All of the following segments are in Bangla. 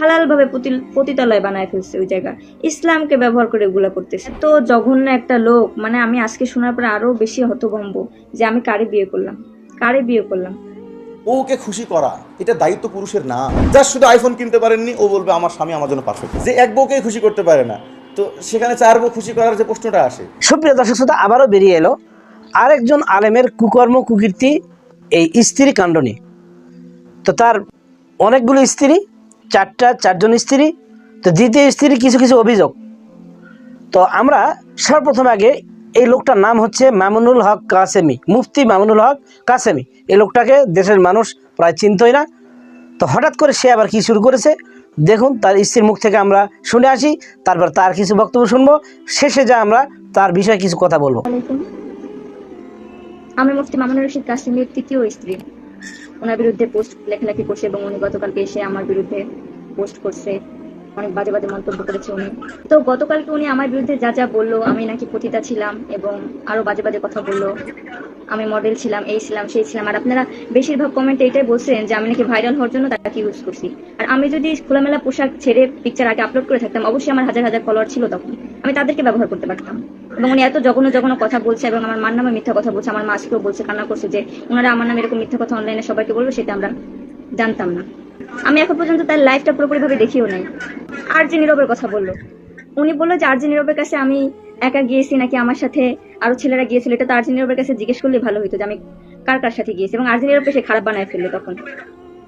হালাল ভাবে পতিতালয় বানায় ফেলছে ওই জায়গা। ইসলামকে ব্যবহার করে এগুলা করতেছে। তো জঘন্য একটা লোক মানে আমি আজকে শোনার পরে আরও বেশি হতভম্ব যে আমি কারে বিয়ে করলাম? কারে বিয়ে করলাম? ওকে খুশি করা এটা দায়িত্ব পুরুষের না। যার শুধু আইফোন কিনতে পারেননি ও বলবে আমার স্বামী আমার জন্য পারফেক্ট যে এক বউকে খুশি করতে পারে না। তো সেখানে চার বউ খুশি করার যে প্রশ্নটা আসে। সুপ্রিয় দর্শক শ্রোতা আবারও বেরিয়ে এলো আরেকজন আলেমের কুকর্ম কুকীর্তি এই স্ত্রী কাণ্ড নিয়ে তো তার অনেকগুলো স্ত্রী চারটা, চারজন স্ত্রী, তো দ্বিতীয় স্ত্রী কিছু কিছু অভিযোগ। তো আমরা সর্বপ্রথম আগে এই লোকটার নাম হচ্ছে মামুনুল হক কাসেমি, মুফতি মামুনুল হক কাসেমি। এই লোকটাকে দেশের মানুষ প্রায় চিনতই না। তো হঠাৎ করে সে আবার কি শুরু করেছে? দেখুন, তার স্ত্রীর মুখ থেকে আমরা শুনে আসি, তারপর তার কিছু বক্তব্য শুনব, শেষে যা আমরা তার বিষয়ে কিছু কথা বলব। আমি মুফতি মামুনুর রশিদ কাসিমের তৃতীয় স্ত্রী। ওনার বিরুদ্ধে পোস্ট লেখালেখি করছে এবং উনি গতকালকে এসে আমার বিরুদ্ধে পোস্ট করছে। অনেক বাজে বাজে মন্তব্য করেছে উনি। তো গতকালকে উনি আমার বিরুদ্ধে যা যা বলল, আমি নাকি পতিতা ছিলাম এবং আরও বাজে বাজে কথা বলল। আমি মডেল ছিলাম, এই ছিলাম, সেই ছিলাম। আর আপনারা বেশিরভাগ কমেন্টে এটাই বলছেন যে আমি নাকি ভাইরাল হওয়ার জন্য তাকে ইউজ করছি। আর আমি যদি খোলামেলা পোশাক ছেড়ে পিকচার আগে আপলোড করে থাকতাম, অবশ্যই আমার হাজার হাজার ফলোয়ার ছিল তখন। আমি তাদেরকে ব্যবহার করতে পারতাম। এবং উনি এত জঘন্য জঘন্য কথা বলছে এবং আমার মার নামে মিথ্যা কথা বলছে, আমার মা বলছে, কান্না করছে যে ওনারা আমার নামে এরকম মিথ্যা কথা অনলাইনে সবাইকে বলবে, সেটা আমরা জানতাম না। আমি এখন পর্যন্ত তার লাইফটা পুরোপুরি ভাবে দেখিও নাই। আর যে নীরবের কথা বলল। উনি বলল যে আরজি নীরবের কাছে আমি একা গিয়েছি নাকি আমার সাথে আরও ছেলেরা গিয়েছিল? এটা তো আরজি নীরবের কাছে জিজ্ঞেস করলে ভালো হতো যে, আমি কার কার সাথে গিয়েছি? এবং আরজি নীরবকে সে খারাপ বানায় ফেলল তখন।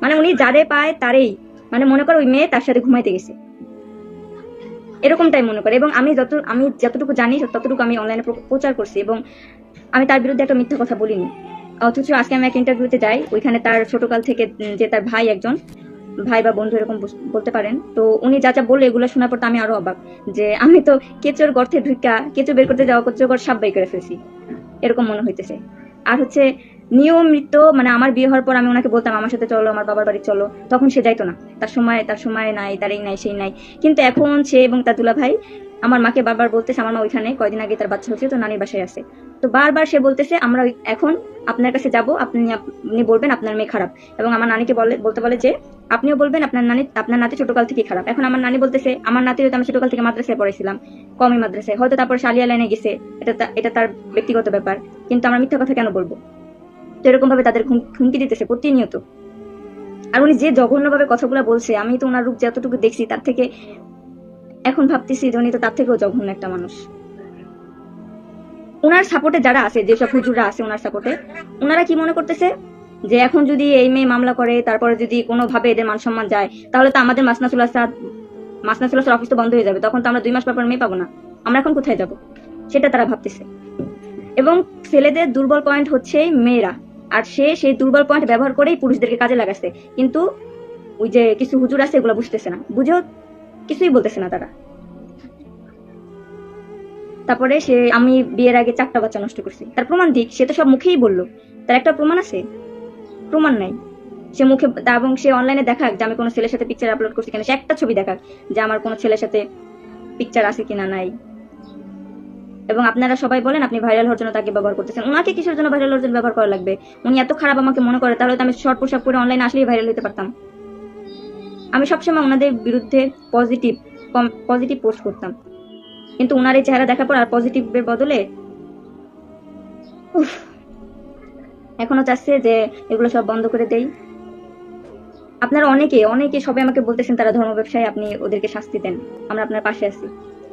মানে উনি যারে পায় তারেই। মানে মনে করো ওই মেয়ে তার সাথে ঘুমাইতে গেছে। এরকমটাই মনে করে। এবং আমি যত, আমি যতটুকু জানি, ততটুকু আমি অনলাইনে প্রচার করছি এবং আমি তার বিরুদ্ধে একটা মিথ্যা কথা বলিনি। অথচ আজকে আমি এক ইন্টারভিউতে যাই, ওইখানে তার ছোটকাল থেকে যে তার ভাই একজন ভাই বা বন্ধু এরকম বলতে পারেন। তো উনি যা যা বলল এগুলো শোনার পর তো আমি আরও অবাক যে আমি তো কেঁচোর গর্তে ঢুকা কেঁচো বের করতে যাওয়া কেঁচোর গড় সাপ বাই করে ফেলছি। এরকম মনে হইতেছে। আর হচ্ছে নিয়মিত মানে আমার বিয়ে হওয়ার পর আমি ওনাকে বলতাম, আমার সাথে চলো, আমার বাবার বাড়ি চলো। তখন সে যাইতো না। তার সময় তার সময় নাই, তার এই নাই, সেই নাই। কিন্তু এখন সে এবং তার দুলা ভাই আমার মাকে বারবার বলতেছে, আমার মা ওইখানে, কয়দিন আগে তার বাচ্চা হচ্ছে তো নানির বাসায় আছে। তো বারবার সে বলতেছে, আমরা এখন আপনার কাছে যাব, আপনি আপনি বলবেন আপনার মেয়ে খারাপ। এবং আমার নানিকে বলে বলতে বলে যে, আপনিও বলবেন আপনার নানি আপনার নাতি ছোটকাল থেকে খারাপ। এখন আমার নানি বলতেছে, আমার নাতি হয়তো আমি ছোটকাল থেকে মাদ্রাসায় পড়েছিলাম কমই মাদ্রাসায়। হয়তো তারপর শালিয়া লাইনে গেছে। এটা এটা তার ব্যক্তিগত ব্যাপার। কিন্তু আমরা মিথ্যা কথা কেন বলব? তো এরকম ভাবে তাদের হুমকি দিতেছে প্রতিনিয়ত। আর উনি যে জঘন্যভাবে কথাগুলো বলছে, আমি তো ওনার রূপ যতটুকু দেখছি, তার থেকে এখন ভাবতেছি উনি তো তার থেকেও জঘন্য একটা মানুষ। ওনার সাপোর্টে যারা আছে, যেসব হুজুররা আছে ওনার সাপোর্টে ওনারা কি মনে করতেছে? যে এখন যদি এই মেয়ে মামলা করে, তারপরে যদি কোনোভাবে এদের মান সম্মান যায়, তাহলে তো আমাদের মাসনাসুল আসাদ অফিস তো বন্ধ হয়ে যাবে, তখন তো আমরা দুই মাস পর পর মেয়ে পাবো না। আমরা এখন কোথায় যাব? সেটা তারা ভাবতেছে। এবং ছেলেদের দুর্বল পয়েন্ট হচ্ছে মেয়েরা। আর সে সেই দুর্বল পয়েন্ট ব্যবহার করেই পুরুষদেরকে কাজে লাগাচ্ছে কিন্তু ওই যে কিছু হুজুর আছে, এগুলো বুঝতেছে না। বুঝেও কিছুই বলতেছে না তারা। তারপরে সে, আমি বিয়ের আগে চারটা বাচ্চা নষ্ট করছি। তার প্রমাণ দিক, সে তো সব মুখেই বলল। তার একটা প্রমাণ আছে? প্রমাণ নাই। সে মুখে, এবং সে অনলাইনে দেখাক যে আমি কোনো ছেলের সাথে পিকচার আপলোড করছি কিনা, সে একটা ছবি দেখাক যে আমার কোনো ছেলের সাথে পিকচার আছে কিনা নাই। এবং আপনারা সবাই বলেন, আপনি ভাইরাল হওয়ার জন্য তাকে ব্যবহার করতেছেন। ওনাকে কিসের জন্য ভাইরাল হওয়ার জন্য ব্যবহার করা লাগবে? উনি এত খারাপ আমাকে মনে করে, তাহলে তো আমি শর্ট পোশাক পরে অনলাইনে আসলেই ভাইরাল হতে পারতাম। আমি সবসময় ওনাদের বিরুদ্ধে পজিটিভ পজিটিভ পোস্ট করতাম। কিন্তু ওনার এই চেহারা দেখার পর আর পজিটিভের বদলে উফ, এখনও চাচ্ছে যে এগুলো সব বন্ধ করে দেই। আপনারা অনেকে অনেকে সবাই আমাকে বলতেছেন তারা ধর্ম ব্যবসায় আপনি ওদেরকে শাস্তি দেন আমরা আপনার পাশে আছি।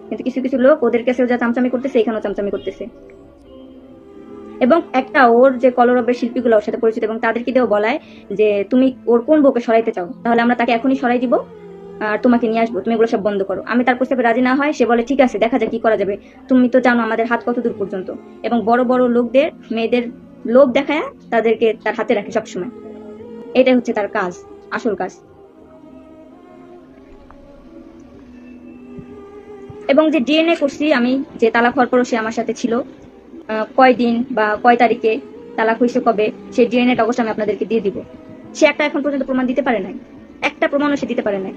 কিন্তু কিছু কিছু লোক ওদের কাছেও যা চামচামি করতেছে এখানেও চামচামি করতেছে। এবং একটা ওর যে কলরবের শিল্পীগুলো ওর সাথে পরিচিত এবং তাদেরকে দিয়েও বলায় যে তুমি ওর কোন বউকে সরাইতে চাও তাহলে আমরা তাকে এখনই সরাই দিব। আর তোমাকে নিয়ে আসব তুমি এগুলো সব বন্ধ করো। আমি তার প্রস্তাবে রাজি না হয় সে বলে ঠিক আছে দেখা যাক কি করা যাবে। তুমি তো জানো আমাদের হাত কত দূর পর্যন্ত। এবং বড় বড় লোকদের মেয়েদের লোভ দেখায় তাদেরকে তার হাতে রাখে সবসময়। এটাই হচ্ছে তার কাজ আসল কাজ। এবং যে ডিএনএ করছি আমি যে তালাক হওয়ার পরও সে আমার সাথে ছিল আহ, কয় দিন বা কয় তারিখে তালাক হয়েছে কবে সেই ডিএনএটা অবশ্যই আমি আপনাদেরকে দিয়ে দিব। সে একটা এখন পর্যন্ত প্রমাণ দিতে পারে নাই। একটা প্রমাণও সে দিতে পারে নাই।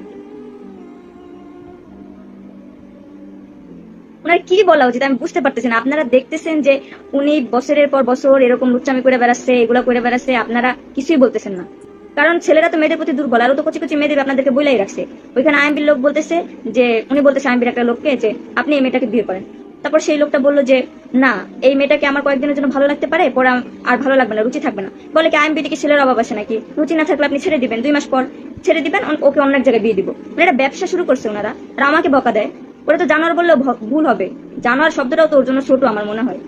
ওনার কি বলা উচিত? আমি বুঝতে পারতেছি না। আপনারা দেখতেছেন যে উনি বছরের পর বছর এরকম লুচ্চামি করে বেড়াচ্ছে, এগুলা করে বেড়াচ্ছে, আপনারা কিছুই বলতেছেন না। কারণ ছেলেরা তো মেয়েদের প্রতি দুর্বল আর তো কচি কচি মেয়েদের আপনাদেরকে বলেই রাখছে। ওইখানে আইএমবির লোক বলতেছে যে, উনি বলতেছে আইএমবির একটা লোককে যে, আপনি এই মেয়েটাকে বিয়ে করেন। তারপর সেই লোকটা বলল যে, না, এই মেয়েটাকে আমার কয়েকদিনের জন্য ভালো লাগতে পারে, পরে আর ভালো লাগবে না, রুচি থাকবে না। বলে কি আইএমবিটি কি ছেলের অভাব আছে নাকি? রুচি না থাকলে আপনি ছেড়ে দিবেন। দুই মাস পর ছেড়ে দিবেন ওকে অন্য এক জায়গায় বিয়ে দিব। মানে এটা ব্যবসা শুরু করছে ওনারা। আর আমাকে বকা দেয়। ওরা তো জানোয়ার বললেও ভুল হবে। জানোয়ার শব্দটাও তো ওর জন্য ছোট আমার মনে হয়।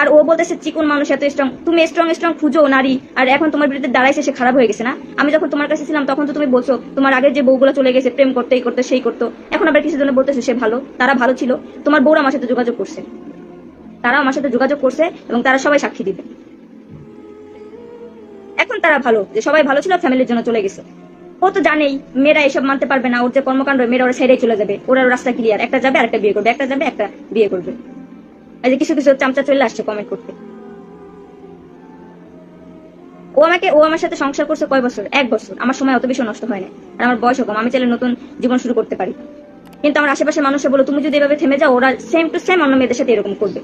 আর ও বলতেছে, চিকুন মানুষ, এত স্ট্রং তুমি স্ট্রং স্ট্রং খুঁজো নারী। আর এখন তোমার বিরুদ্ধে দাঁড়াইছে সে খারাপ হয়ে গেছে না? আমি যখন তোমার কাছে ছিলাম, তখন তো তুমি বলছো, তোমার আগের যে বউগুলো চলে গেছে, প্রেম করতে, এই করতে, সেই করতো। এখন আবার কিছু জন্য বলতেছে, সে ভালো, তারা ভালো ছিল। তোমার বউরা আমার সাথে যোগাযোগ করছে। তারাও আমার সাথে যোগাযোগ করছে এবং তারা সবাই সাক্ষী দিবে। এখন তারা ভালো, যে সবাই ভালো ছিল ফ্যামিলির জন্য চলে গেছে। ও তো জানেই, মেয়েরা এসব মানতে পারবে না। ওর যে কর্মকাণ্ড, মেয়েরা ওরা সাইডে চলে যাবে। ওরা রাস্তা ক্লিয়ার একটা যাবে একটা বিয়ে করবে। একটা যাবে, একটা বিয়ে করবে। এই যে কিছু কিছু চামচা চলে আসছে কমেন্ট করতে। ও আমাকে, ও আমার সাথে সংসার করছে কয় বছর? এক বছর। আমার সময় অত বেশি নষ্ট হয় না। আর আমার বয়স কম। আমি চাইলে নতুন জীবন শুরু করতে পারি। কিন্তু আমার আশেপাশে মানুষে বলো, তুমি যদি এভাবে থেমে যাও, ওরা সেম টু সেম অন্য মেয়েদের সাথে এরকম করবে।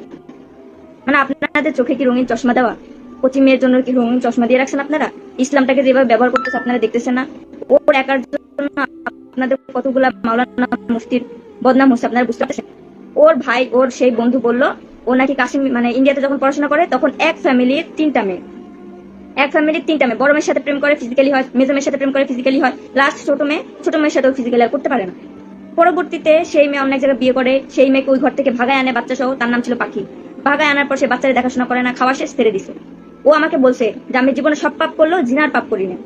মানে আপনাদের চোখে কি রঙিন চশমা দেওয়া? কচি মেয়ের জন্য কি রঙিন চশমা দিয়ে রাখছেন আপনারা? ইসলামটাকে যেভাবে ব্যবহার করতেছে, আপনারা দেখতেছেন না? ওর একার জন্য আপনাদের কতগুলা মাওলানা মুফতির বদনাম হচ্ছে, আপনারা বুঝতে পারছেন ওর ভাই, ওর সেই বন্ধু বলল, ও নাকি কাশিম মানে ইন্ডিয়াতে যখন পড়াশোনা করে, তখন এক ফ্যামিলির তিনটা মেয়ে। এক ফ্যামিলির তিনটা মেয়ে। বড় মেয়ের সাথে প্রেম করে ফিজিক্যালি হয়, মেজো মেয়ের সাথে প্রেম করে ফিজিক্যালি হয়। লাস্ট ছোট মেয়ে, ছোট মেয়ের সাথেও ফিজিক্যালি করতে পারে না। পরবর্তীতে সেই মেয়ে অন্য এক জায়গায় বিয়ে করে, সেই মেয়েকে ওই ঘর থেকে ভাগায় আনে বাচ্চা সহ তার নাম ছিল পাখি। ভাগায় আনার পর সে বাচ্চারা দেখাশোনা করে না, খাওয়া শেষ, ছেড়ে দিছে। ও আমাকে বলছে যে আমি জীবনে সব পাপ করল জিনার পাপ করি না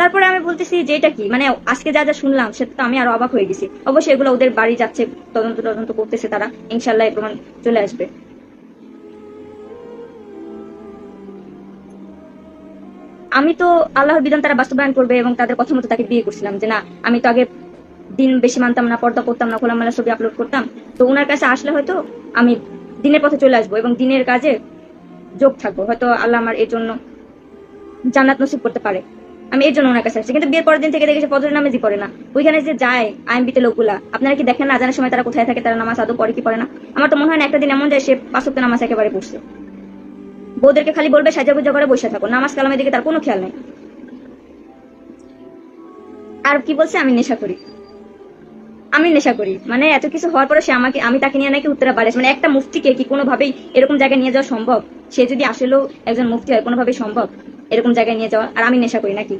তারপরে আমি বলতেছি যে এটা কি? মানে আজকে যা যা শুনলাম, সেটা তো আমি আরও অবাক হয়ে গেছি। অবশ্যই এগুলো ওদের বাড়ি যাচ্ছে, তদন্ত তদন্ত করতেছে তারা ইনশাল্লাহ প্রমাণ চলে আসবে। আমি তো আল্লাহর বিধান তারা বাস্তবায়ন করবে এবং তাদের কথা মতো তাকে বিয়ে করছিলাম যে না, আমি তো আগে দিন বেশি মানতাম না, পর্দা করতাম না, খোলামেলা ছবি আপলোড করতাম। তো ওনার কাছে আসলে হয়তো আমি দিনের পথে চলে আসব এবং দিনের কাজে যোগ থাকব। হয়তো আল্লাহ আমার এর জন্য জান্নাত নসিব করতে পারে। আমি এর জন্য ওনার কাছে আসছি। কিন্তু বিয়ের পরের দিন থেকে দেখেছি ফজরের নামাজই পড়ে না। ওইখানে যে যায় আইএমবিতে লোকগুলা, আপনারা কি দেখেন না? জানার সময় তারা কোথায় থাকে, তারা নামাজ আদৌ পড়ে কি পড়ে না? আমার তো মনে হয় না একটা দিন এমন যায় সে পাঁচক্ত নামাজ একেবারে পড়ছে। বউদেরকে খালি বলবে সাজা গুজা করে বসে থাকো। নামাজ কালামের দিকে তার কোনো খেয়াল নেই। আর কি বলছে? আমি নেশা করি। আমি নেশা করি। মানে এত কিছু হওয়ার পরে সে আমাকে, আমি তাকে নিয়ে নাকি উত্তরা বাড়ি মানে একটা মুফতিকে কি কোনোভাবেই এরকম জায়গায় নিয়ে যাওয়া সম্ভব? সে যদি আসলেও একজন মুফতি হয়, কোনোভাবেই সম্ভব এরকম জায়গায় নিয়ে যাওয়া? আর আমি নেশা করি নাকি?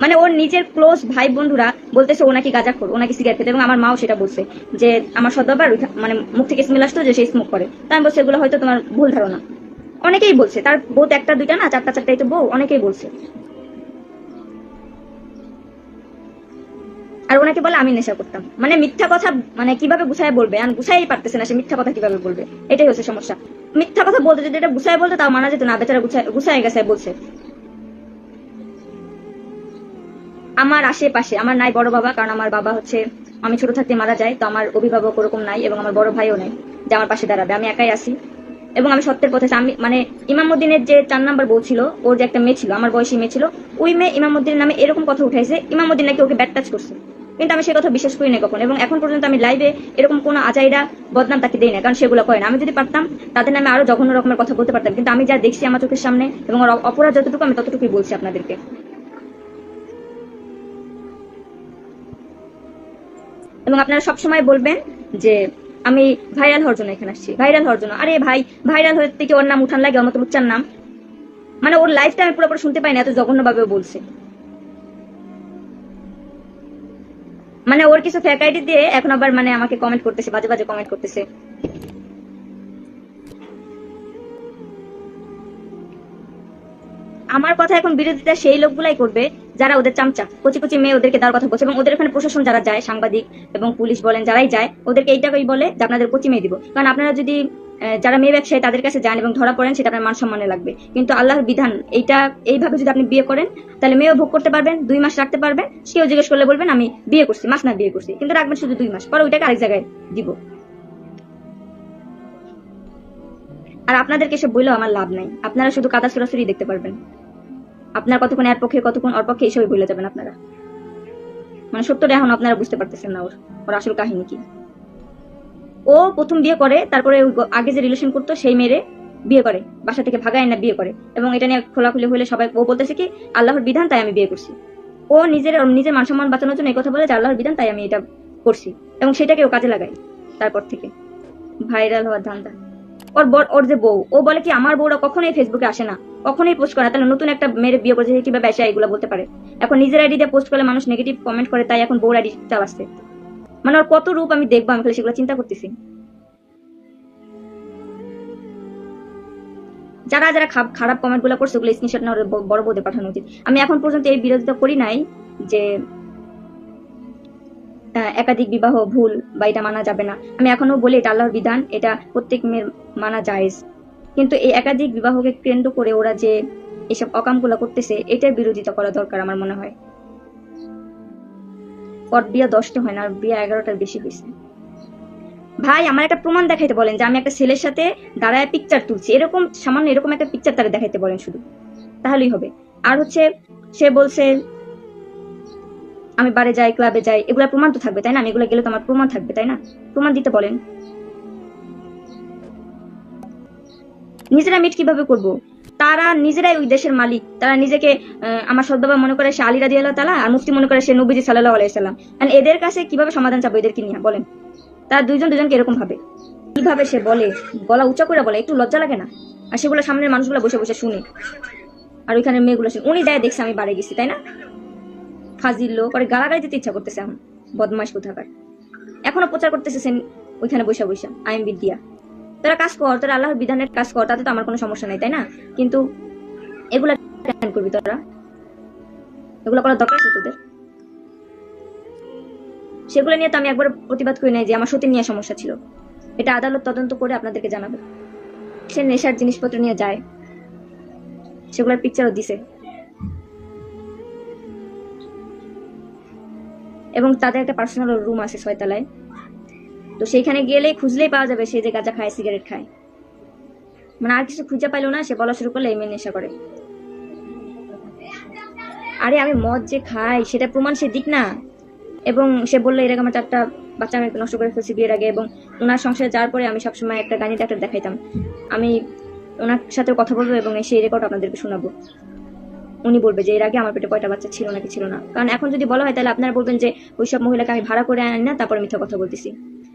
মানে ওর নিজের ক্লোজ ভাই বন্ধুরা বলতেছে, ও নাকি গাঁজা খোর, ও নাকি সিগারেট খেতে। এবং আমার মাও সেটা বলছে যে, আমার সদ্যবার মানে মুখ থেকে স্মেল আসতো যে সেই স্মোক করে। তাই আমি বলছি, এগুলো হয়তো তোমার ভুল ধারণা। অনেকেই বলছে, তার বউ একটা দুইটা না, চারটা চারটাই তো বউ, অনেকেই বলছে। আর ওনাকে বলে আমি নেশা করতাম। মানে মিথ্যা কথা মানে কীভাবে গুছায় বলবে? আর গুছাই পারতেছে না সে মিথ্যা কথা কীভাবে বলবে? এটাই হচ্ছে সমস্যা। মিথ্যা কথা বলতে যদি এটা গুছায় বলতে, তাও মানা যেত না। বেচারা গুছায় গুছায় গেছে বলছে। আমার আশেপাশে, আমার নাই বড় বাবা, কারণ আমার বাবা হচ্ছে, আমি ছোট থাকতে মারা যায়, তো আমার অভিভাবক ওরকম নাই এবং আমার বড় ভাইও নাই যে আমার পাশে দাঁড়াবে। আমি একাই আছি এবং আমি সত্যের পথে আমি মানে ইমামুদ্দিনের যে চার নাম্বার বউ ছিল, ওর যে একটা মেয়ে ছিল, আমার বয়সী মেয়ে ছিল, ওই মেয়ে ইমামুদ্দিনের নামে এরকম কথা উঠাইছে, ইমামুদ্দিন নাকি ওকে ব্যাট টাচ করছে। কিন্তু আমি সে কথা বিশ্বাস করি না কখন। এবং এখন পর্যন্ত আমি লাইভে এরকম কোনো আজাইরা বদনাম তাকে দেই না কারণ সেগুলো করে না। আমি যদি পারতাম, তাদের নামে আরও জঘন্য রকমের কথা বলতে পারতাম। কিন্তু আমি যা দেখছি আমার চোখের সামনে এবং অপরাধ যতটুকু, আমি ততটুকুই বলছি আপনাদেরকে। এবং আপনারা সবসময় বলবেন যে, আমি ভাইরাল হওয়ার জন্য এখানে আসছি। ভাইরাল হওয়ার জন্য। আরে ভাই ভাইরাল হতে থেকে ওর নাম উঠান লাগে, ওর উচ্চার নাম। মানে ওর লাইফটা আমি পুরোপুরি শুনতে পাই না, এত জঘন্য ভাবে বলছে। মানে ওর কিছু ফ্যাক আইডি দিয়ে এখন আবার মানে আমাকে কমেন্ট করতেছে, বাজে বাজে কমেন্ট করতেছে। আমার কথা এখন বিরোধিতা সেই লোকগুলাই করবে যারা ওদের চামচা। কচি কচি মেয়ে ওদেরকে দেওয়ার কথা বলছে। এবং ওদের এখানে প্রশাসন যারা যায়, সাংবাদিক এবং পুলিশ বলেন, যারাই যায়, ওদেরকে এইটাকেই বলে যে আপনাদের কচি মেয়ে দিব। কারণ আপনারা যদি যারা মেয়ে ব্যবসায়ী তাদের কাছে যান এবং ধরা পড়েন, সেটা আপনার মান সম্মানে লাগবে। কিন্তু আল্লাহর বিধান, এইটা, এইভাবে যদি আপনি বিয়ে করেন, তাহলে মেয়েও ভোগ করতে পারবেন, দুই মাস রাখতে পারবেন কেউ জিজ্ঞেস করলে বলবেন, আমি বিয়ে করছি, মাস না বিয়ে করছি। কিন্তু রাখবেন শুধু দুই মাস, পরে ওইটাকে আরেক জায়গায় দিব। আর আপনাদেরকে সব বললেও আমার লাভ নাই। আপনারা শুধু কাদা সরাসরি দেখতে পারবেন। আপনার কতক্ষণ এর পক্ষে, কতক্ষণ ওর পক্ষে, এইসবই ভুলে যাবেন আপনারা। মানে সত্যটা এখন আপনারা বুঝতে পারতেছেন না ওর ওর আসল কাহিনী কি। ও প্রথম বিয়ে করে, তারপরে আগে যে রিলেশন করতো, সেই মেরে বিয়ে করে, বাসা থেকে ভাগায় না বিয়ে করে। এবং এটা নিয়ে খোলাখুলি হলে সবাই, ও বলতেছে কি, আল্লাহর বিধান, তাই আমি বিয়ে করছি। ও নিজের নিজের মান সম্মান বাঁচানোর জন্য এই কথা বলে যে, আল্লাহর বিধান, তাই আমি এটা করছি। এবং সেটাকে ও কাজে লাগাই, তারপর থেকে। ভাইরাল হওয়ার ধান্দা। ওর বর, ওর যে বউ, ও বলে কি আমার বউরা কখনোই ফেসবুকে আসে না, কখনোই পোস্ট করে না। তাহলে নতুন একটা মেয়ের বিয়ে করেছে কীভাবে এসে এগুলো বলতে পারে? এখন নিজের আইডি দিয়ে পোস্ট করলে মানুষ নেগেটিভ কমেন্ট করে, তাই এখন বউর আইডি চালাচ্ছে মানে ওর কত রূপ আমি দেখব আমি খালি সেগুলো চিন্তা করতেছি। যারা যারা খারাপ কমেন্টগুলো করছে, ওগুলো স্ক্রিনশট না বড় বউদের পাঠানো উচিত। আমি এখন পর্যন্ত এই বিরোধিতা করি নাই যে একাধিক বিবাহ ভুল বা এটা মানা যাবে না। আমি এখনও বলি, এটা আল্লাহর বিধান, এটা প্রত্যেক মেয়ের মানা জায়েজ। কিন্তু এই একাধিক বিবাহকে কেন্দ্র করে ওরা যে এসব অকামগুলো করতেছে, এটার বিরোধিতা করা দরকার আমার মনে হয়। ওর বিয়া দশটা হয় না, আর বিয়া এগারোটার বেশি হয়েছে। ভাই, আমার একটা প্রমাণ দেখাইতে বলেন, যে আমি একটা ছেলের সাথে দাঁড়ায় পিকচার তুলছি। এরকম, সামান্য এরকম একটা পিকচার তারা দেখাইতে বলেন শুধু। তাহলেই হবে। আর হচ্ছে, সে বলছে আমি বারে যাই, ক্লাবে যাই এগুলা প্রমাণ তো থাকবে, তাই না? আমি এগুলো গেলে তো আমার প্রমাণ থাকবে, তাই না? প্রমাণ দিতে বলেন। নিজেরা মিট কীভাবে করব? তারা নিজেরাই ওই দেশের মালিক। তারা নিজেকে আমার সদ্বাবা মনে করে সে আলী রাজি আল্লাহ তালা আর মুফতি মনে করে সে নবীজি সাল্লাহ আলাইসাল্লাম এদের কাছে কীভাবে সমাধান চাবো এদেরকে নিয়ে? বলেন। তারা দুইজন দুজনকে এরকম ভাবে। কীভাবে সে বলে? গলা উঁচা করে বলে, একটু লজ্জা লাগে না? আর সেগুলো সামনের মানুষগুলো বসে বসে শুনে। আর ওইখানে মেয়েগুলো শুনে। উনি দেয় দেখছে আমি বাড়ি গেছি, তাই না? ফাজিল লোক, পরে গালাগালি দিতে ইচ্ছা করতেছে এখন বদমাস কোথাকার। এখনও প্রচার করতেছে সেন ওইখানে বসে বসে আইন বিদ্যা। তোরা কাজ কর, তোরা আল্লাহর বিধানের কাজ কর, তাতে তো আমার কোনো সমস্যা নেই, তাই না? কিন্তু এগুলা কেন করবি তোরা। এগুলো করার দরকার আছে তোদের? সেগুলো নিয়ে তো আমি একবার প্রতিবাদ করি নাই যে আমার সতী নিয়ে সমস্যা ছিল। এটা আদালত তদন্ত করে আপনাদেরকে জানাবে। সে নেশার জিনিসপত্র নিয়ে যায়। সেগুলোর পিকচারও দিছে। এবং তাদের একটা পার্সোনাল রুম আছে ছয়তলায়। তো সেইখানে গেলেই খুঁজলেই পাওয়া যাবে সে যে গাঁজা খায় সিগারেট খায়। মানে আর কিছু খুঁজে পাইলো না, সে বলা শুরু করলে এমনি নেশা করে। আরে আমি মদ যে খাই, সেটা প্রমাণ সে দিক না। এবং সে বলল, এরকম চারটা বাচ্চা আমি নষ্ট করে ফেলছি বিয়ের আগে এবং ওনার সংসারে যাওয়ার পরে আমি সবসময় একটা গানি ডাক্তার দেখাইতাম। আমি ওনার সাথে কথা বলব এবং সেই রেকর্ড আপনাদেরকে শোনাবো। উনি বলবে যে, এর আগে আমার পেটে কয়টা বাচ্চা ছিল নাকি ছিল না? কারণ এখন যদি বলা হয়, তাহলে আপনারা বলবেন যে ওইসব মহিলাকে আমি ভাড়া করে আনি না, তারপরে মিথ্যা কথা বলতেছি।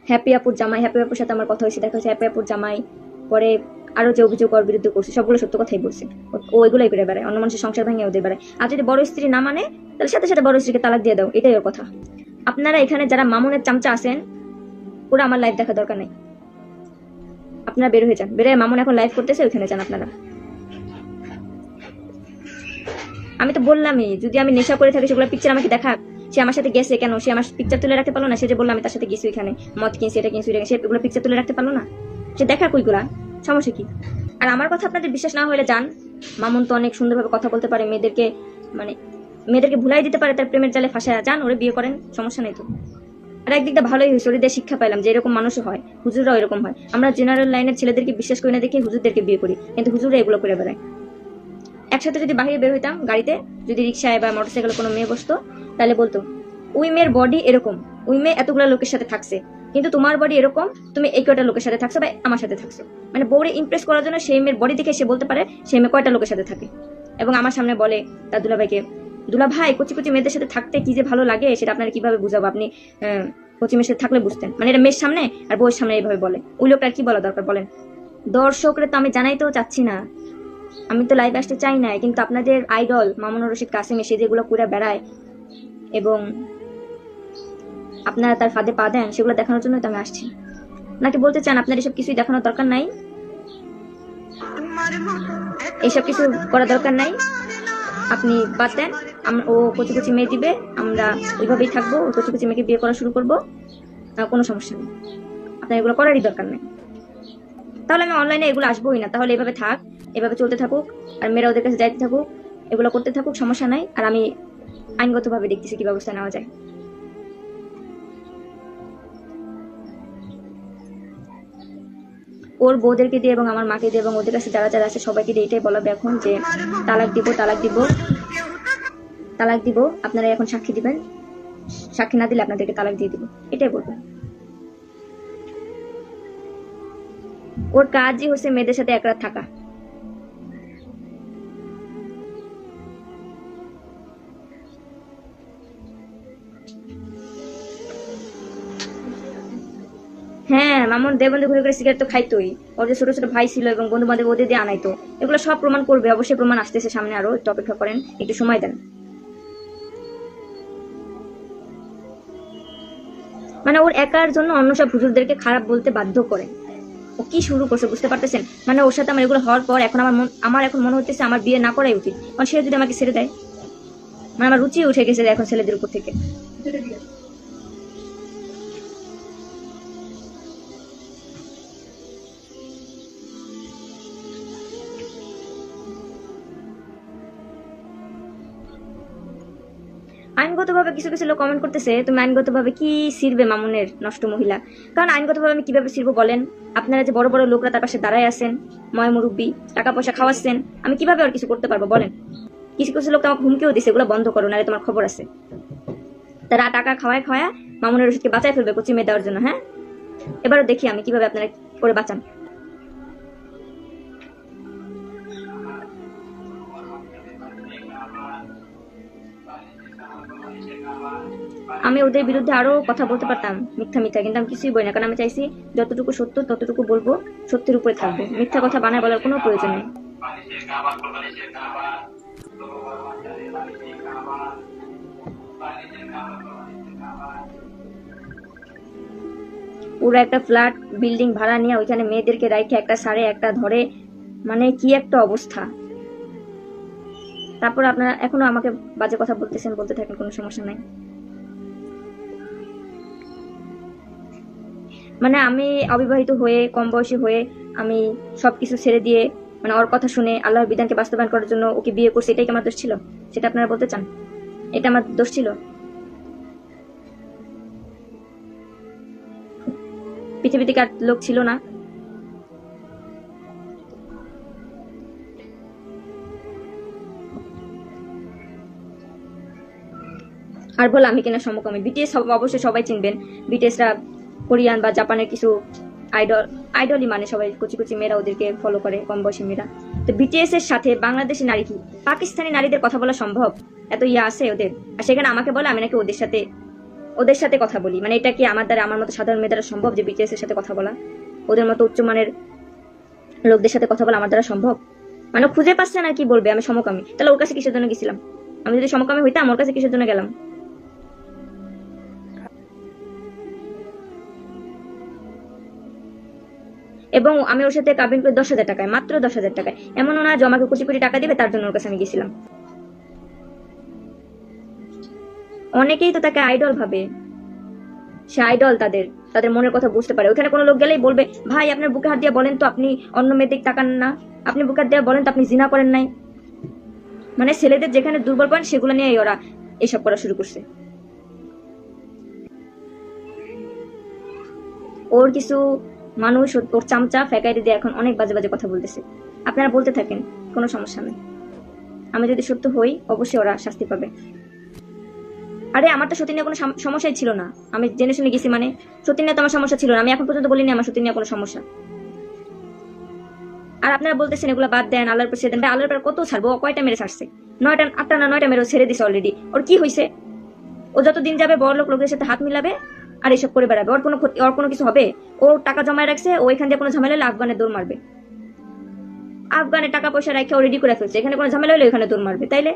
হ্যাপি আপুর জামাই, হ্যাপি আপুর সাথে আমার কথা হয়েছে, দেখা হচ্ছে হ্যাপি আপুর জামাই। পরে আরও যে অভিযোগ ওর বিরুদ্ধে করছে, সবগুলো সত্য কথাই বলছে। ও- এগুলোই করে বেড়ায়, অন্য মানুষের সংসার ভেঙে ওদের বেড়ায়। আর যদি বড় স্ত্রী না মানে তাহলে সাথে সাথে বড় স্ত্রীকে তালাক দিয়ে দাও, এটাই ওর কথা। আপনারা এখানে যারা মামুনের চামচা আছেন, ওরা আমার লাইভ দেখা দরকার নেই। আপনারা বের হয়ে যান। বের হয়ে মামুন এখন লাইভ করতেছে, ওইখানে যান আপনারা। আমি তো বললামই, যদি আমি নেশা করে থাকি সেগুলো পিকচার আমাকে দেখা সে আমার সাথে গেছে কেন? সে আমার পিকচার তুলে রাখতে পারল না? সে যে বলল আমি তার সাথে গেছি ওইখানে। মদ কিনছি, এটা কিনছি সে এগুলো পিকচার তুলে রাখতে পারল না? সে দেখা কইগুলা সমস্যা কি? আর আমার কথা আপনাদের বিশ্বাস না হলে যান। মামুন তো অনেক সুন্দরভাবে কথা বলতে পারে, মেয়েদেরকে মানে মেয়েদেরকে ভুলাই দিতে পারে, তার প্রেমের জালে ফাঁসায় যান, ওরে বিয়ে করেন, সমস্যা নেই তো। আর একদিকটা ভালোই হয়েছে, ওদের শিক্ষা পাইলাম যে এরকম মানুষও হয়, হুজুররাও এরকম হয়। আমরা জেনারেল লাইনের ছেলেদেরকে বিশ্বাস করি না দেখে হুজুরদেরকে বিয়ে করি, কিন্তু হুজুরা এগুলো করে বেড়ায়। একসাথে যদি বাইরে বের হইতাম গাড়িতে, যদি রিক্সায় বা মোটরসাইকেলে কোনো মেয়ে বসতো, তাহলে বলতো, ওই মেয়ের বডি এরকম, ওই মেয়ে এতগুলো লোকের সাথে থাকছে, কিন্তু তোমার বডি এরকম, তুমি এই কয়টা লোকের সাথে থাকছো বা আমার সাথে থাকছো? মানে বউরে ইমপ্রেস করার জন্য সেই মেয়ের বডি দেখে সে বলতে পারে, সেই মেয়ে কয়টা লোকের সাথে থাকে? এবং আমার সামনে বলে তার দুলাভাইকে দুলা ভাই কচি কচি মেয়েদের সাথে থাকতে কি যে ভালো লাগে, সেটা আপনারা কীভাবে বুঝাবো? আপনি কচি মেয়ের সাথে থাকলে বুঝতেন। মানে এটা মেয়ের সামনে আর বউয়ের সামনে এইভাবে বলে। ওই লোকটার কি বলা দরকার বলেন? দর্শকরা তো আমি জানাইতেও চাচ্ছি না আমি তো লাইভ আসতে চাই না কিন্তু আপনাদের আইডল মামুনুর রশিদ কাসিম এসে যেগুলো করে বেড়ায় এবং আপনারা তার ফাঁদে পা দেন, সেগুলো দেখানোর জন্য তো আমি আসছি। নাকি বলতে চান, আপনার এসব কিছুই দেখানোর দরকার নাই? এসব কিছু করার দরকার নাই? আপনি বাদ দেন ও কচি কচি মেয়ে দিবে, আমরা ওইভাবেই থাকব ওই কচি কচি মেয়েকে বিয়ে করা শুরু করব কোনো সমস্যা নেই। আপনার এগুলো করারই দরকার নেই। তাহলে আমি অনলাইনে এগুলো আসবোই না। তাহলে এভাবে থাক, এভাবে চলতে থাকুক, আর মেয়েরা ওদের কাছে যাইতে থাকুক, এগুলো করতে থাকুক, সমস্যা নাই। আর আমি আইনগতভাবে দেখতেছি কি ব্যবস্থা নেওয়া যায়। ওর বউদেরকে দিয়ে এবং আমার মাকে দিয়ে এবং ওদের কাছে যারা যারা আছে, সবাইকে দিয়ে এটাই বলাবে এখন যে তালাক দিব তালাক দিব। তালাক দিব আপনারা এখন সাক্ষী দিবেন। সাক্ষী না দিলে আপনাদেরকে তালাক দিয়ে দিব। এটাই বলবেন ওর কাজই হচ্ছে মেয়েদের সাথে এক রাত থাকা। হ্যাঁ মামুন দেবন্ধু ঘুরে ঘুরে সিগারেট তো খাইতোই ওর যে ছোট ছোট ভাই ছিল এবং বন্ধু বান্ধব ওদের দিয়ে আনাইতো এগুলো সব প্রমাণ করবে, অবশ্যই প্রমাণ আসতেছে সামনে আরও। একটু অপেক্ষা করেন, একটু সময় দেন। মানে ওর একার জন্য অন্য সব হুজুরদেরকে খারাপ বলতে বাধ্য করে। ও কি শুরু করছে বুঝতে পারতেছেন? মানে ওর সাথে আমার এগুলো হওয়ার পর এখন আমার মন আমার এখন মনে হচ্ছে আমার বিয়ে না করাই উচিত। কারণ সে যদি আমাকে ছেড়ে দেয় মানে আমার রুচি উঠে গেছে এখন ছেলেদের উপর থেকে। আইনগতভাবে কিছু কিছু লোক কমেন্ট করতেছে, তুমি আইনগতভাবে কি সিরবে মামুনের নষ্ট মহিলা? কারণ আইনগতভাবে আমি কীভাবে সিরবো বলেন? আপনারা যে বড় বড় লোকরা তার পাশে দাঁড়ায় আছেন, ময় মুরব্বী টাকা পয়সা খাওয়াচ্ছেন, আমি কীভাবে আর কিছু করতে পারব বলেন? কিছু কিছু লোক তো আমাকে হুমকিও দিছে এগুলো বন্ধ করো, নাহলে তোমার খবর আছে। তারা টাকা খাওয়ায় খাওয়ায় মামুনের ওষুধকে বাঁচায় ফেলবে কচি মেয়ে দেওয়ার জন্য হ্যাঁ? এবারও দেখি আমি কীভাবে আপনারা করে বাঁচান। আমি ওদের বিরুদ্ধে আরও কথা বলতে পারতাম, মিথ্যা মিথ্যা, কিন্তু আমি কিছুই বলি না, কারণ আমি চাইছি যতটুকু সত্য, ততটুকু বলব, সত্যের উপরে থাকব। মিথ্যা কথা বানায় বলার কোনো প্রয়োজন নেই। পুরো একটা ফ্ল্যাট, বিল্ডিং ভাড়া নিয়ে ওইখানে মেয়েদেরকে রাইখে একটা সাড়ে একটা ধরে মানে কি একটা অবস্থা। তারপর আপনারা এখনও আমাকে বাজে কথা বলতেছেন, বলতে থাকেন, কোনো সমস্যা নাই। মানে আমি অবিবাহিত হয়ে, কম বয়সী হয়ে, আমি সবকিছু ছেড়ে দিয়ে মানে ওর কথা শুনে আল্লাহর বিধানকে বাস্তবায়ন করার জন্য ওকে বিয়ে করছি, এটাই কি আমার দোষ ছিল? সেটা আপনারা বলতে চান? এটা আমার দোষ ছিল? পৃথিবীতে আর লোক ছিল না? আর বল, আমি কিনা সমকামী বিটিএস অবশ্যই সবাই চিনবেন। বিটিএসরা কোরিয়ান বা জাপানের কিছু আইডল আইডলই মানে সবাই, কুচি কুচি মেয়েরা ওদেরকে ফলো করে, কম বয়সী মেয়েরা। তো বিটিএস এর সাথে বাংলাদেশি নারী কি? পাকিস্তানি নারীদের কথা বলা সম্ভব? এত ইয়া আছে ওদের? আর সেখানে আমাকে বলে, আমি নাকি ওদের সাথে ওদের সাথে কথা বলি। মানে এটা কি আমার দ্বারা, আমার মতো সাধারণ মেয়েদের দ্বারা সম্ভব যে বিটিএস এর সাথে কথা বলা? ওদের মতো উচ্চমানের লোকদের সাথে কথা বলা আমার দ্বারা সম্ভব? মানে খুঁজে পাচ্ছে না কি বলবে, আমি সমকামী। তাহলে ওর কাছে কিসের জন্য গেছিলাম? আমি যদি সমকামী হইতাম, ওর কাছে কিসের জন্য গেলাম? এবং আমি ওর সাথে কাবিন করি দশ হাজার টাকায়, মাত্র দশ হাজার টাকায়। এমনও না যে আমাকে কোটি কোটি টাকা দিবে, তার জন্য ওর কাছে আমি গেছিলাম। অনেকেই তো তাকে আইডল ভাবে। সে আইডল তাদের তাদের মনের কথা বুঝতে পারে। ওখানে কোনো লোক গেলেই বলবে, ভাই, আপনার বুকে হাত দিয়ে বলেন তো আপনি অন্য মেয়েদের তাকান না। আপনি বুকে হাত দিয়ে বলেন তো আপনি জিনা করেন নাই। মানে ছেলেদের যেখানে দুর্বল পয়েন্ট, সেগুলো নিয়ে ওরা এইসব করা শুরু করছে। ওর কিছু মানুষ ওর- চামচা ফ্যাকাইতে দিয়ে এখন অনেক বাজে বাজে কথা বলতেছে। আপনারা বলতে থাকেন কোনো সমস্যা নেই। আমি যদি সত্য হই অবশ্যই ওরা শাস্তি পাবে। আরে আমার তো সত্যি নিয়ে কোনো সমস্যাই ছিল না। আমি জেনে শুনে গেছি মানে সত্যি নিয়ে তো আমার সমস্যা ছিল না। আমি এখন পর্যন্ত বলিনি আমার সত্যি নিয়ে কোনো সমস্যা। আর আপনারা বলতেছেন এগুলো বাদ দেন আল্লাহর উপর ছেড়ে দেন। ভাই, আল্লাহর উপর কত ছাড়বো? কয়টা মেরে ছাড়ছে? নয়টা আটটা না নয়টা মেরে ছেড়ে দিছে অলরেডি ওর কি হয়েছে ও যত দিন যাবে বড় লোক লোকদের সাথে হাত মিলাবে? আর এসব করে বেড়াবে। ওর কোনো ক্ষতি ওর কোনো কিছু হবে? ও টাকা জমায় রাখছে, ও এখান দিয়ে কোনো ঝামেলা হলে আফগানে দৌড় মারবে। আফগানে টাকা পয়সা রেখে ও রেডি করে ফেলছে। এখানে কোনো ঝামেলা হলে এখানে দৌড় মারবে, তাইলে?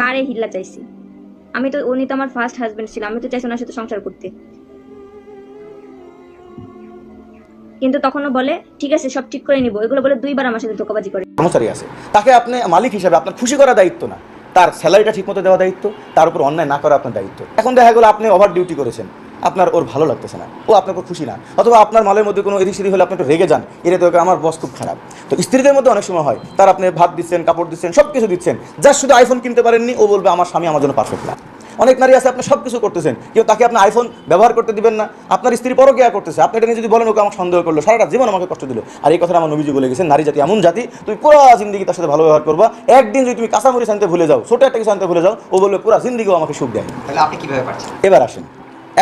কারে হিল্লা চাইছি? আমি তো উনি তো আমার ফার্স্ট হাজবেন্ড ছিল। আমি তো চাইছি ওনার সাথে সংসার করতে। কিন্তু তখনও বলে, ঠিক আছে, সব ঠিক করে নিবো। এগুলো বলে দুইবার আমার সাথে ধোকাবাজি করে। কর্মচারী আছে। তাকে আপনি মালিক হিসাবে আপনার খুশি করা দায়িত্ব না। তার স্যালারিটা ঠিকমতো দেওয়া দায়িত্ব, তার উপর অন্যায় না করা আপনার দায়িত্ব। এখন দেখা গেলো আপনি ওভার ডিউটি করেছেন। আপনার ওর ভালো লাগতেছে না। ও আপনার উপর খুশি না। অথবা আপনার মালের মধ্যে কোনো এদিক সেদিক হলে আপনি একটু রেগে যান। এটা তো আমার বস খুব খারাপ। তো স্ত্রীদের মধ্যে অনেক সময় হয়, তার আপনি ভাত দিচ্ছেন, কাপড় দিচ্ছেন সব কিছু দিচ্ছেন। যার শুধু আইফোন কিনতে পারেননি, ও বলবে আমার স্বামী আমার জন্য পারফেক্ট না। অনেক নারী আছে আপনি সব কিছু করতেছেন। কেউ তাকে আপনি আইফোন ব্যবহার করতে দিবেন না। আপনার স্ত্রী পরও কেয়া করতেছে। আপনি এটা নিয়ে যদি বলেন ওকে আমার সন্দেহ করল। সারাটা জীবন আমাকে কষ্ট দিল। আর এই কথাটা আমার নবীজি বলে গেছেন নারী জাতি এমন জাতি তুমি পুরো জিন্দিগি তার সাথে ভালো ব্যবহার করব। একদিন যদি তুমি কাঁচামরিচ শান্তি ভুলে যাও ছোট একটা কিছু আনতে ভুলে যাও ও বলবে পুরো জিন্দিগিও আমাকে সুখ দেয়। তাহলে আপনি কীভাবে পারছেন? এবার আসেন।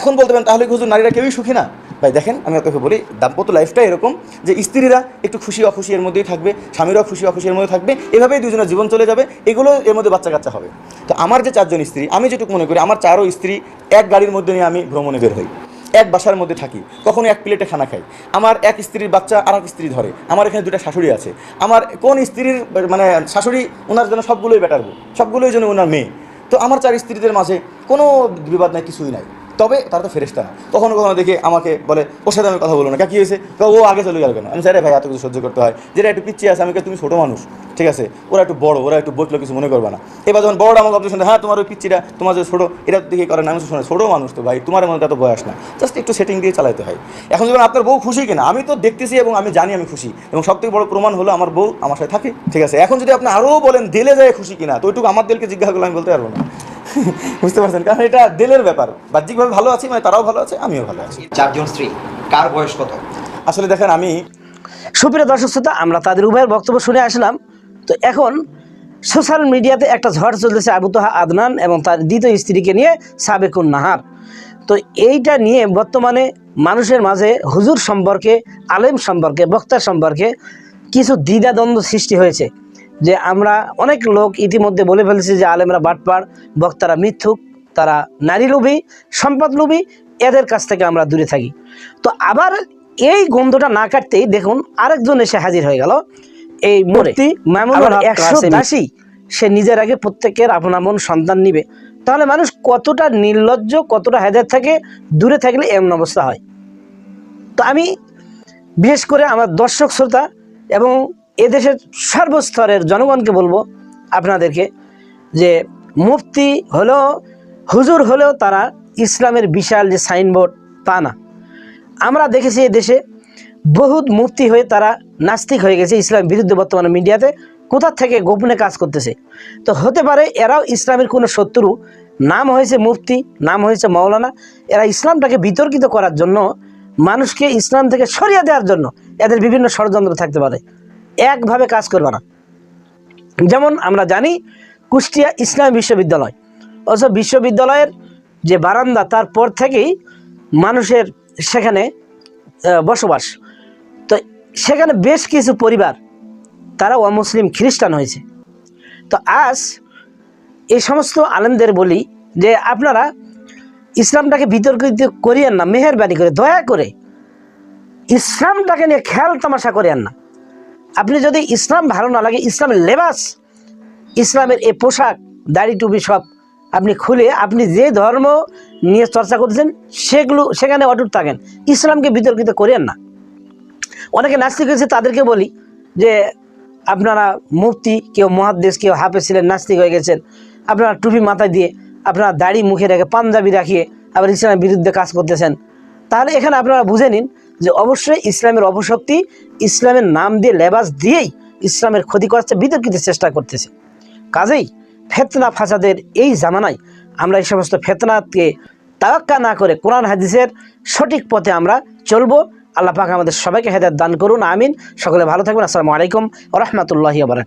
এখন বলতে পারেন তাহলে কি হুজুর নারীরা কেউই সুখী না? ভাই দেখেন, আমি আপনাকে বলি, দাম্পত্য লাইফটা এরকম যে স্ত্রীরা একটু খুশি অখুশি এর মধ্যেই থাকবে, স্বামীরাও খুশি অখুশি এর মধ্যে থাকবে, এভাবেই দুজনের জীবন চলে যাবে, এগুলো এর মধ্যে বাচ্চা কাচ্চা হবে। তো আমার যে চারজন স্ত্রী, আমি যেটুকু মনে করি, আমার চারও স্ত্রী এক গাড়ির মধ্যে নিয়ে আমি ভ্রমণে বের হই। এক বাসার মধ্যে থাকি, কখনো এক প্লেটে খানা খাই। আমার এক স্ত্রীর বাচ্চা আর এক স্ত্রী ধরে, আমার এখানে দুটা শাশুড়ি আছে। আমার কোন স্ত্রীর মানে শাশুড়ি ওনার জন্য সবগুলোই বেটারবো সবগুলোই জন্য ওনার মেয়ে। তো আমার চার স্ত্রীদের মাঝে কোনো বিবাদ নাই, কিছুই নাই। তবে তারা তো ফেরেস্তা না। কখনো কখনো দেখে আমাকে বলে, ওর সাথে আমি কথা বলব না। কে হয়েছে? ও আগে চলে গেল কেন? আমি স্যার ভাই, এত কিছু সহ্য করতে হয়। যেটা একটু পিছিয়ে আছে, আমি তুমি ছোটো মানুষ, ঠিক আছে? ওরা একটু বড়, ওরা একটু বসল কিছু মনে করবে না। এবার যখন বড় আমাকে অবজেকশন হ্যাঁ তোমার ওই পিচ্ছিটা তোমার যে ছোটো, এটা দেখে করে না। আমি শোনা, ছোটো মানুষ তো ভাই, তোমার মধ্যে এত বয়স না। জাস্ট একটু সেটিং দিয়ে চালাতে হয়। এখন যখন আপনার বউ খুশি কিনা, আমি তো দেখতেছি এবং আমি জানি আমি খুশি। এবং সবথেকে বড় প্রমাণ হলো, আমার বউ আমার সাথে থাকে, ঠিক আছে? এখন যদি আপনি আরও বলেন, দিলে যায় খুশি কিনা? তো ওইটুকু আমার দিলকে জিজ্ঞাসা করলে আমি বলতে পারব না। বুঝতে পারছেন? কারণ এটা দিলের ব্যাপার। বাহ্যিকভাবে ভালো আছি মানে তারাও ভালো আছে আমিও ভালো আছি। চারজন স্ত্রী কার বয়স কত? আসলে দেখেন আমি সুপ্রিয় দর্শক শ্রোতা আমরা তাদের উভয়ের বক্তব্য শুনে আসলাম। তো এখন সোশ্যাল মিডিয়াতে একটা ঝড় চলতেছে আবু তোহা আদনান এবং তার দ্বিতীয় স্ত্রীকে নিয়ে সাবেকুন নাহার। তো এইটা নিয়ে বর্তমানে মানুষের মাঝে হুজুর সম্পর্কে আলেম সম্পর্কে বক্তার সম্পর্কে কিছু দ্বিধাদ্বন্দ্ব সৃষ্টি হয়েছে। যে আমরা অনেক লোক ইতিমধ্যে বলে ফেলেছি যে আলেমরা বাটপাড় বক্তারা মিথ্যুক তারা নারী লোভী সম্পদ লোভী এদের কাছ থেকে আমরা দূরে থাকি। তো আবার এই গন্ধটা না কাটতেই দেখুন আরেকজন এসে হাজির হয়ে গেল। এই মূর্তি মামুনুল একশো দাসী সে নিজের আগে প্রত্যেকের আপন আপন সন্তান নিবে। তাহলে মানুষ কতটা নির্লজ্জ কতটা হেদের থেকে দূরে থাকলে এমন অবস্থা হয়? তো আমি বিশেষ করে আমার দর্শক শ্রোতা এবং এদেশের সর্বস্তরের জনগণকে বলব আপনাদেরকে যে মুফতি হলেও, হুজুর হলেও তারা ইসলামের বিশাল যে সাইনবোর্ড তা না। আমরা দেখেছি দেশে বহুত মুফতি হয়ে তারা নাস্তিক হয়ে গেছে ইসলাম বিরুদ্ধে বর্তমানে মিডিয়াতে। কোথা থেকে গোপনে কাজ করতেছে? তো হতে পারে এরাও ইসলামের কোনো শত্রু। নাম হয়েছে মুফতি, নাম হয়েছে মাওলানা। এরা ইসলামটাকে বিতর্কিত করার জন্য মানুষকে ইসলাম থেকে সরিয়ে দেওয়ার জন্য এদের বিভিন্ন ষড়যন্ত্র থাকতে পারে। একভাবে কাজ করবে না। যেমন আমরা জানি, কুষ্টিয়া ইসলাম বিশ্ববিদ্যালয়। অথচ বিশ্ববিদ্যালয়ের যে বারান্দা তারপর থেকেই মানুষের সেখানে বসবাস। তো সেখানে বেশ কিছু পরিবার, তারা অমুসলিম খ্রিস্টান হয়েছে। তো আজ এই সমস্ত আলেমদের বলি যে, আপনারা ইসলামটাকে বিতর্কিত করিয়েন না, মেহেরবানি করে, দয়া করে ইসলামটাকে নিয়ে খেয়াল তামাশা করিয়েন না। আপনি যদি ইসলাম ভালো না লাগে, ইসলামের লেবাস, ইসলামের এ পোশাক, দাড়ি টুপি সব আপনি খুলে আপনি যে ধর্ম নিয়ে চর্চা করছেন সেগুলো, সেখানে অটুট থাকেন। ইসলামকে বিতর্কিত করেন না। অনেকে নাস্তিক হয়েছে, তাদেরকে বলি যে, আপনারা মুফতি, কেউ মহাদ্দেশ কেউ হাফে ছিলেন, নাস্তিক হয়ে গেছেন, আপনারা টুপি মাথায় দিয়ে, আপনারা দাড়ি মুখে রেখে পাঞ্জাবি রাখিয়ে আবার ইসলামের বিরুদ্ধে কাজ করতেছেন। তাহলে এখানে আপনারা বুঝে নিন যে, অবশ্যই ইসলামের অপশক্তি ইসলামের নাম দিয়ে লেবাস দিয়েই ইসলামের ক্ষতি করার চেয়ে বিতর্কিত চেষ্টা করতেছে। কাজেই ফেতনা ফাসাদের এই জামানায় আমরা এই সমস্ত ফেতনাকে তাওয়াক্কা না করে কোরআন হাদিসের সঠিক পথে আমরা চলবো। আল্লাহ পাক আমাদের সবাইকে হেদায়ত দান করুন, আমিন। সকলে ভালো থাকবেন। আসসালামু আলাইকুম রহমতুল্লাহি